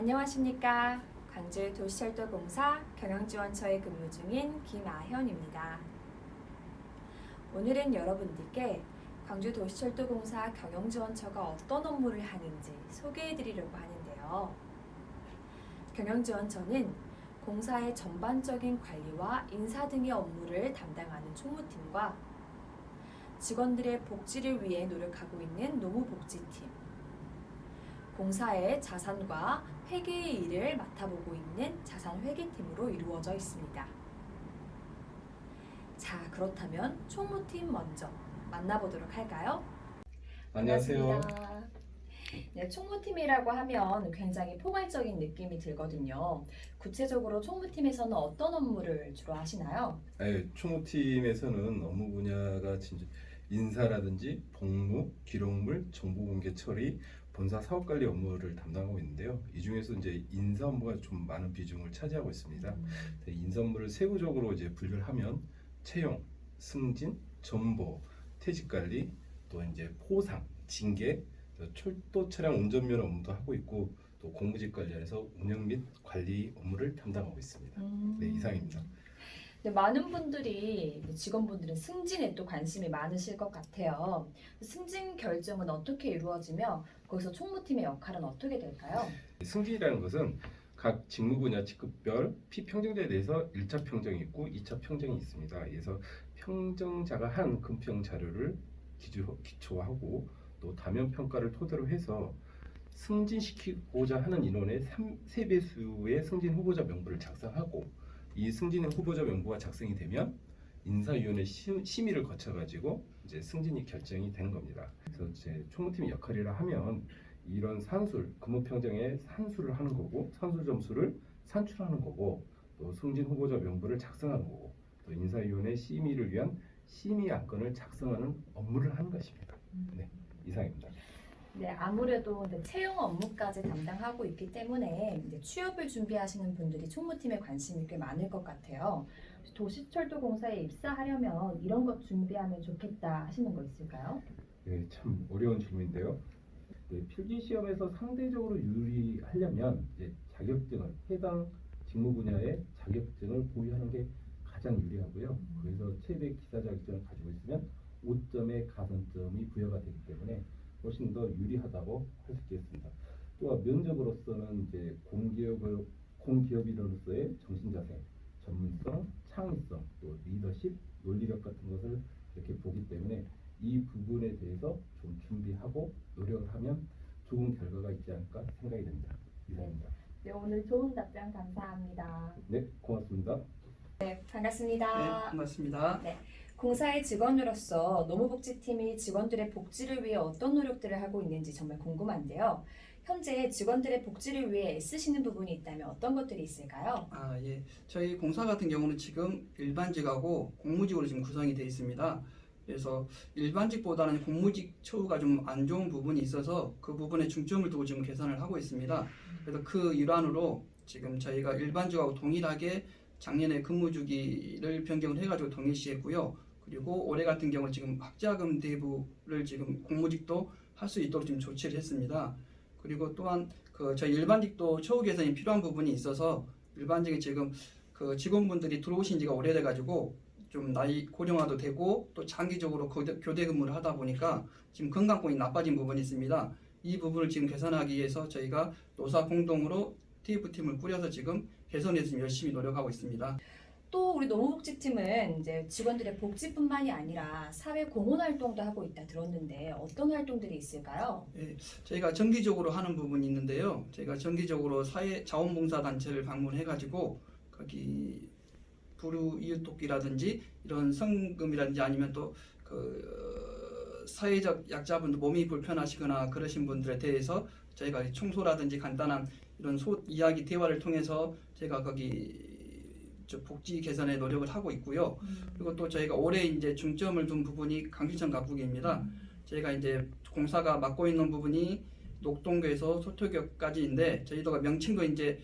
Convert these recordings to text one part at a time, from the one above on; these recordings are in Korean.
안녕하십니까. 광주 도시철도공사 경영지원처에 근무 중인 김아현입니다. 오늘은 여러분들께 광주 도시철도공사 경영지원처가 어떤 업무를 하는지 소개해 드리려고 하는데요. 경영지원처는 공사의 전반적인 관리와 인사 등의 업무를 담당하는 총무팀과 직원들의 복지를 위해 노력하고 있는 노무복지팀, 공사의 자산과 회계의 일을 맡아보고 있는 자산회계팀으로 이루어져 있습니다. 자, 그렇다면 총무팀 먼저 만나보도록 할까요? 안녕하세요. 반갑습니다. 네, 총무팀이라고 하면 굉장히 포괄적인 느낌이 들거든요. 구체적으로 총무팀에서는 어떤 업무를 주로 하시나요? 네, 총무팀에서는 업무 분야가 진짜 인사라든지 복무, 기록물, 정보 공개 처리, 본사 사업 관리 업무를 담당하고 있는데요. 이 중에서 이제 인사 업무가 좀 많은 비중을 차지하고 있습니다. 네, 인사 업무를 세부적으로 이제 분류를 하면 채용, 승진, 전보, 퇴직 관리, 또 이제 포상, 징계, 또 철도 차량 운전면허 업무도 하고 있고 또 공무직 관련해서 운영 및 관리 업무를 담당하고 있습니다. 네, 이상입니다. 네, 많은 분들이 직원분들은 승진에 또 관심이 많으실 것 같아요. 승진 결정은 어떻게 이루어지며 거기서 총무팀의 역할은 어떻게 될까요? 승진이라는 것은 각 직무 분야 직급별 피평정자에 대해서 1차 평정이 있고 2차 평정이 있습니다. 그래서 평정자가 한 금평 자료를 기조, 기초하고 또 다면 평가를 토대로 해서 승진시키고자 하는 인원의 3, 3배수의 승진 후보자 명부를 작성하고 이 승진 후보자 명부가 작성이 되면 인사위원회 심, 심의를 거쳐가지고 이제 승진이 결정이 되는 겁니다. 그래서 제 총무팀의 역할이라 하면 이런 산술, 근무평정에 산술을 하는 거고 산술 점수를 산출하는 거고 또 승진 후보자 명부를 작성하는 거고 또 인사위원회 심의를 위한 심의 안건을 작성하는 업무를 하는 것입니다. 네, 이상입니다. 네, 아무래도 이제 채용 업무까지 담당하고 있기 때문에 이제 취업을 준비하시는 분들이 총무팀에 관심이 꽤 많을 것 같아요. 도시철도 공사에 입사하려면 이런 것 준비하면 좋겠다 하시는 거 있을까요? 네, 참 어려운 질문인데요. 네, 필기 시험에서 상대적으로 유리하려면 이제 자격증을 해당 직무 분야의 자격증을 보유하는 게 가장 유리하고요. 그래서 최대 기사 자격증을 가지고 있으면 5점의 가산점이 부여가 되기 때문에 훨씬 더 유리하다고 할 수 있겠습니다. 또한 면접으로서는 이제 공기업을 공기업인으로서의 정신자세, 전문성, 창의성, 또 리더십, 논리력 같은 것을 이렇게 보기 때문에 이 부분에 대해서 좀 준비하고 노력을 하면 좋은 결과가 있지 않을까 생각이 됩니다. 이상입니다. 네, 오늘 좋은 답변 감사합니다. 네, 고맙습니다. 네, 반갑습니다. 네, 반갑습니다. 공사의 직원으로서 노무복지팀이 직원들의 복지를 위해 어떤 노력들을 하고 있는지 정말 궁금한데요. 현재 직원들의 복지를 위해 애쓰시는 부분이 있다면 어떤 것들이 있을까요? 아, 예. 저희 공사 같은 경우는 지금 일반직하고 공무직으로 지금 구성이 되어 있습니다. 그래서 일반직보다는 공무직 처우가 좀 안 좋은 부분이 있어서 그 부분에 중점을 두고 지금 개선을 하고 있습니다. 그래서 그 일환으로 지금 저희가 일반직하고 동일하게 작년에 근무 주기를 변경을 해가지고 동일시했고요. 그리고 올해 같은 경우는 지금 학자금 대부를 지금 공무직도 할 수 있도록 지금 조치를 했습니다. 그리고 또한 그 저희 일반직도 처우 개선이 필요한 부분이 있어서 일반직이 지금 그 직원분들이 들어오신 지가 오래돼 가지고 좀 나이 고령화도 되고 또 장기적으로 교대, 근무를 하다 보니까 지금 건강권이 나빠진 부분이 있습니다. 이 부분을 지금 개선하기 위해서 저희가 노사 공동으로 TF팀을 꾸려서 지금 개선해서 열심히 노력하고 있습니다. 또 우리 노무복지팀은 이제 직원들의 복지뿐만이 아니라 사회 공헌 활동도 하고 있다 들었는데 어떤 활동들이 있을까요? 예, 저희가 정기적으로 하는 부분이 있는데요. 저희가 정기적으로 사회 자원봉사 단체를 방문해 가지고 거기 부루 이웃돕기라든지 이런 성금이라든지 아니면 또그 사회적 약자분들 몸이 불편하시거나 그러신 분들에 대해서 저희가 청소라든지 간단한 이런 소 이야기 대화를 통해서 제가 거기 저 복지 개선에 노력을 하고 있고요. 그리고 또 저희가 올해 이제 중점을 둔 부분이 강신천 가꾸기입니다. 저희가 이제 공사가 맡고 있는 부분이 녹동교에서 소토교까지인데 저희도가 명칭도 이제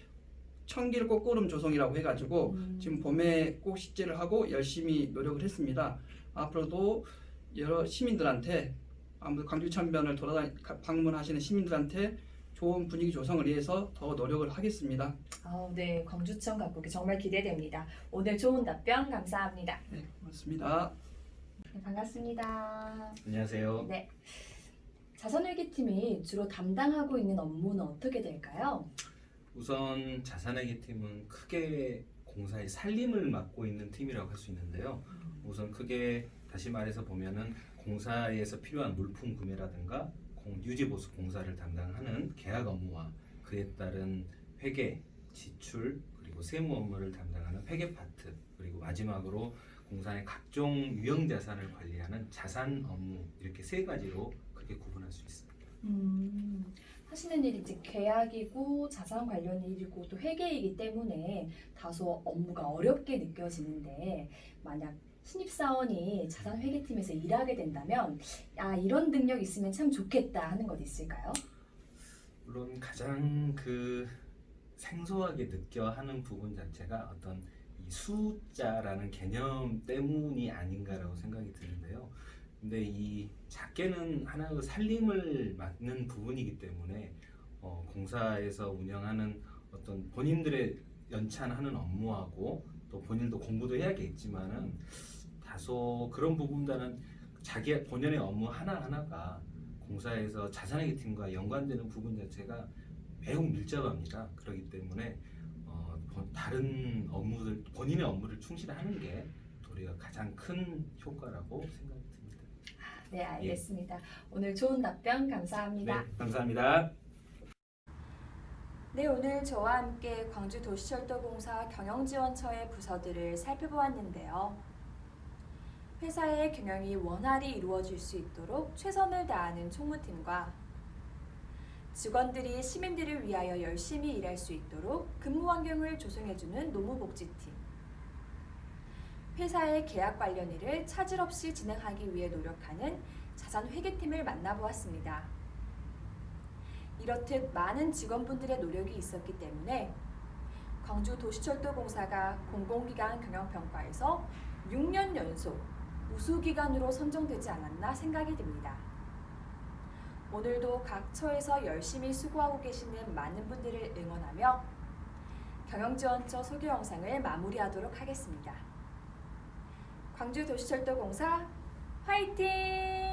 청길 꽃구름 조성이라고 해가지고 음. 지금 봄에 꼭 식재를 하고 열심히 노력을 했습니다. 앞으로도 여러 시민들한테 아무래도 광주 천변을 돌아다니 가- 방문하시는 시민들한테 좋은 분위기 조성을 위해서 더 노력을 하겠습니다. 아, 네, 광주청 각국이 정말 기대됩니다. 오늘 좋은 답변 감사합니다. 네, 고맙습니다. 네, 반갑습니다. 안녕하세요. 네. 자산회계팀이 주로 담당하고 있는 업무는 어떻게 될까요? 우선 자산회계 팀은 크게 공사의 살림을 맡고 있는 팀이라고 할 수 있는데요. 우선 크게 다시 말해서 보면은 공사에서 필요한 물품 구매라든가 공- 유지 보수 공사를 담당하는 계약 업무와 그에 따른 회계, 지출 그리고 세무 업무를 담당하는 회계 파트 그리고 마지막으로 공사의 각종 유형 자산을 관리하는 자산 업무 이렇게 세 가지로 크게 구분할 수 있습니다. 음, 하시는 일이 이제 계약이고 자산 관련 일이고 또 회계이기 때문에 다소 업무가 어렵게 느껴지는데 만약 신입사원이 자산회계팀에서 일하게 된다면 아 이런 능력 있으면 참 좋겠다 하는 것 있을까요? 물론 가장 그 생소하게 느껴 하는 부분 자체가 어떤 이 숫자라는 개념 때문이 아닌가라고 생각이 드는데요. 근데 이 작게는 하나의 살림을 맡는 부분이기 때문에 어, 공사에서 운영하는 어떤 본인들의 연찬하는 업무하고 또 본인도 공부도 해야겠지만은 다소 그런 부분보다는 자기 본연의 업무 하나 하나가 공사에서 자산회계 팀과 연관되는 부분 자체가 매우 밀접합니다. 그렇기 때문에 어, 본- 다른 업무들 본인의 업무를 충실하는 게 도리어 가장 큰 효과라고 생각이 듭니다. 네 알겠습니다. 오늘 좋은 답변 감사합니다. 네, 감사합니다. 네, 오늘 저와 함께 광주 도시철도공사 경영지원처의 부서들을 살펴보았는데요. 회사의 경영이 원활히 이루어질 수 있도록 최선을 다하는 총무팀과 직원들이 시민들을 위하여 열심히 일할 수 있도록 근무 환경을 조성해주는 노무복지팀, 회사의 계약 관련 일을 차질 없이 진행하기 위해 노력하는 자산 회계팀을 만나보았습니다. 이렇듯 많은 직원분들의 노력이 있었기 때문에 광주 도시철도공사가 공공기관 경영평가에서 6년 연속 우수기관으로 선정되지 않았나 생각이 듭니다. 오늘도 각 처에서 열심히 수고하고 계시는 많은 분들을 응원하며 경영지원처 소개 영상을 마무리하도록 하겠습니다. 광주 도시철도공사 화이팅!